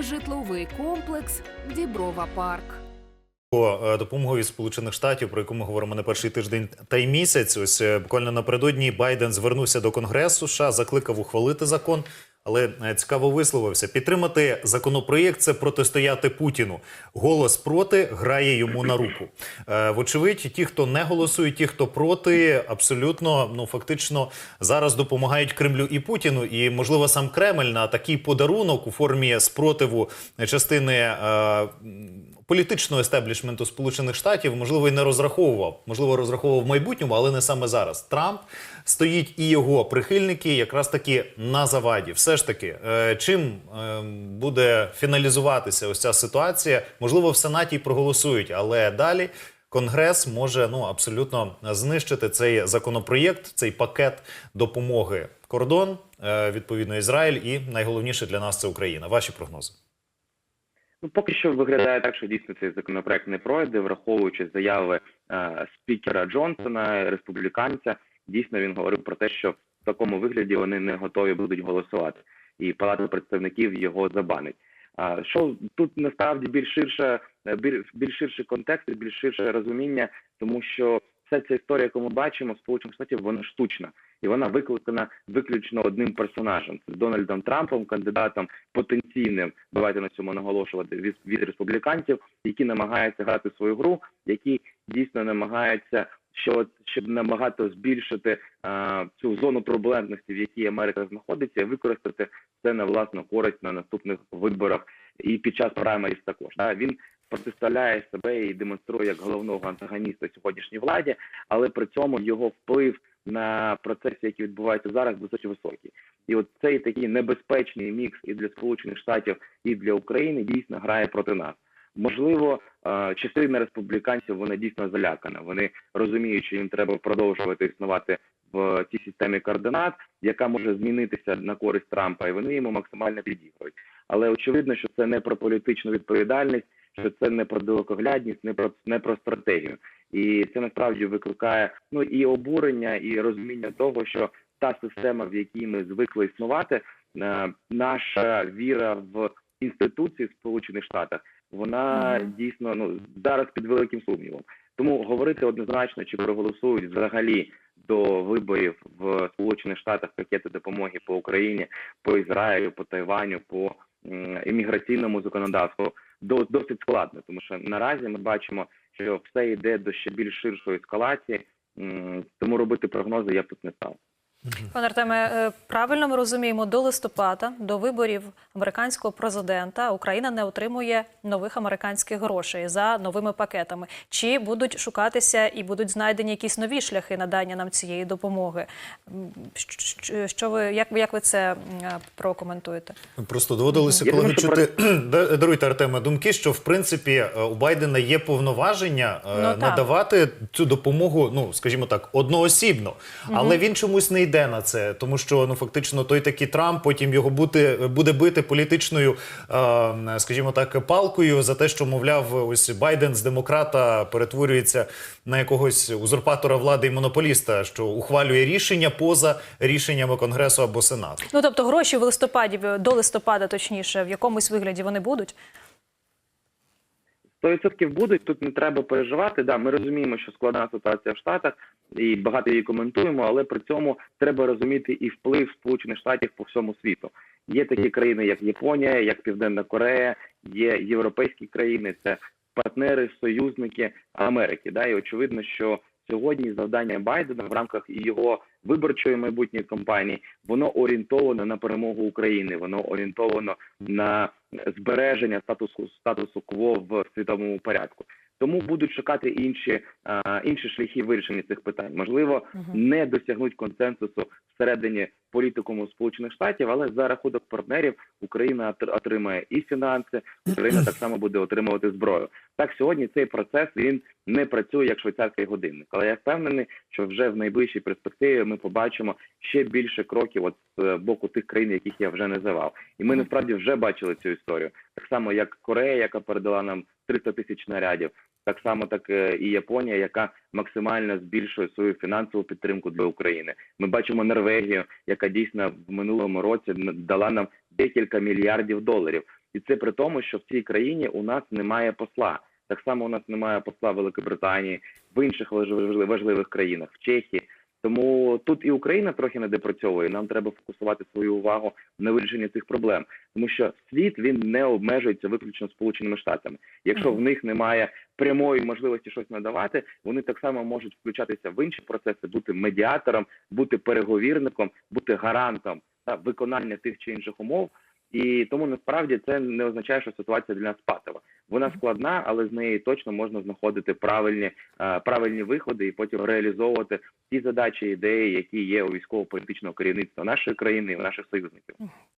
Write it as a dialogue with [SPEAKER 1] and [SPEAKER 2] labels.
[SPEAKER 1] житловий комплекс Діброва Парк.
[SPEAKER 2] По е, Сполучених Штатів, про яку ми говоримо не перший тиждень та й місяць. Ось е, буквально напередодні Байден звернувся до Конгресу США, закликав ухвалити закон. Але е, цікаво висловився: підтримати законопроєкт це протистояти Путіну. Голос проти грає йому на руку. Е, Вочевидь, ті, хто не голосують, ті, хто проти, абсолютно ну фактично зараз допомагають Кремлю і Путіну. І можливо сам Кремль на такий подарунок у формі спротиву частини. Політичного естеблішменту Сполучених Штатів можливо і не розраховував. Можливо, розраховував в майбутньому, але не саме зараз. Трамп стоїть і його прихильники якраз таки на заваді. Все ж таки, е, чим е, буде фіналізуватися ось ця ситуація? Можливо, в Сенаті й проголосують, але далі. Конгрес може ну абсолютно знищити цей законопроєкт, цей пакет допомоги. Кордон, е, відповідно, Ізраїль, і найголовніше для нас це Україна. Ваші прогнози.
[SPEAKER 3] Ну, поки що виглядає так, що дійсно цей законопроект не пройде, враховуючи заяви е, спікера Джонсона, республіканця. Дійсно, він говорив про те, що в такому вигляді вони не готові будуть голосувати, і палата представників його забанить. А що тут насправді більш ширше, е, більш ширший контекст, більш ширше розуміння, тому що вся ця історія, яку ми бачимо, Сполучених Штатів, вона штучна і вона викликана виключно одним персонажем це Дональдом Трампом, кандидатом потенційним. Давайте на цьому наголошувати від, від республіканців, які намагаються грати свою гру, які дійсно намагаються. Що щоб набагато збільшити а, цю зону проблемності, в якій Америка знаходиться, і використати це на власну користь на наступних виборах і під час праймерів також. Да? Він протиставляє себе і демонструє як головного антагоніста сьогоднішній владі, але при цьому його вплив на процеси, які відбуваються зараз, досить високий. І от цей такий небезпечний мікс і для Сполучених Штатів, і для України дійсно грає проти нас. Можливо, е, частина республіканців вона дійсно залякана. Вони розуміють, що їм треба продовжувати існувати в цій системі координат, яка може змінитися на користь Трампа, і вони йому максимально підігрують. Але очевидно, що це не про політичну відповідальність, що це не про далекоглядність, не про не про стратегію. І це насправді викликає ну і обурення, і розуміння того, що та система, в якій ми звикли існувати, е, наша віра в інституції в Сполучених Штатах, вона дійсно ну зараз під великим сумнівом. Тому говорити однозначно, чи проголосують взагалі до виборів в Сполучених Штатах пакети допомоги по Україні, по Ізраїлю, по Тайваню, по імміграційному законодавству досить складно, тому що наразі ми бачимо, що все йде до ще більш ширшої ескалації, тому робити прогнози я тут не став.
[SPEAKER 4] Пане Артеме, е, правильно ми розуміємо, до листопада, до виборів американського президента, Україна не отримує нових американських грошей за новими пакетами. Чи будуть шукатися і будуть знайдені якісь нові шляхи надання нам цієї допомоги? Що ви як, як ви це е, прокоментуєте?
[SPEAKER 2] Просто доводилося колеги
[SPEAKER 3] думаю,
[SPEAKER 2] чути Да- даруйте Артеме думки, що в принципі е, у Байдена є повноваження
[SPEAKER 4] Ну, так.
[SPEAKER 2] надавати цю допомогу, ну скажімо так, одноосібно, але він чомусь не йде на це, тому що ну фактично той такий Трамп потім його буде, буде бити політичною, е, скажімо так, палкою за те, що мовляв, ось Байден з демократа перетворюється на якогось узурпатора влади і монополіста, що ухвалює рішення поза рішеннями Конгресу або Сенату.
[SPEAKER 4] Ну тобто гроші в листопаді, до листопада, точніше, в якомусь вигляді вони будуть.
[SPEAKER 3] 100% будуть, тут не треба переживати. Да, ми розуміємо, що складна ситуація в Штатах, і багато її коментуємо, але при цьому треба розуміти і вплив Сполучених Штатів по всьому світу. Є такі країни, як Японія, як Південна Корея, є європейські країни, це партнери, союзники Америки. Да, і очевидно, що сьогодні завдання Байдена в рамках його виборчої майбутньої кампанії воно орієнтовано на перемогу України, воно орієнтовано на збереження статусу статусу кво в світовому порядку. Тому будуть шукати інші інші шляхи вирішення цих питань. Можливо, не досягнуть консенсусу всередині політикуму Сполучених Штатів, але за рахунок партнерів Україна отримає і фінанси, Україна так само буде отримувати зброю. Так сьогодні цей процес він не працює як швейцарський годинник. Але я впевнений, що вже в найближчій перспективі ми побачимо ще більше кроків от з боку тих країн, яких я вже називав. І ми насправді вже бачили цю історію. Так само, як Корея, яка передала нам 300 тисяч снарядів, так само, так е, і Японія, яка максимально збільшує свою фінансову підтримку для України. Ми бачимо Норвегію, яка дійсно в минулому році дала нам декілька мільярдів доларів. і це при тому, що в цій країні у нас немає посла. Так само у нас немає посла Великобританії, в інших важливих країнах, в Чехії. Тому тут і Україна трохи не допрацьовує. Нам треба фокусувати свою увагу на вирішенні цих проблем, тому що світ він не обмежується виключно сполученими штатами. Якщо в них немає прямої можливості щось надавати, вони так само можуть включатися в інші процеси, бути медіатором, бути переговірником, бути гарантом та виконання тих чи інших умов. І тому насправді це не означає, що ситуація для нас патова. Вона складна, але з неї точно можна знаходити правильні е, правильні виходи і потім реалізовувати ті задачі, ідеї, які є у військово-політичного керівництва нашої країни і у наших союзників.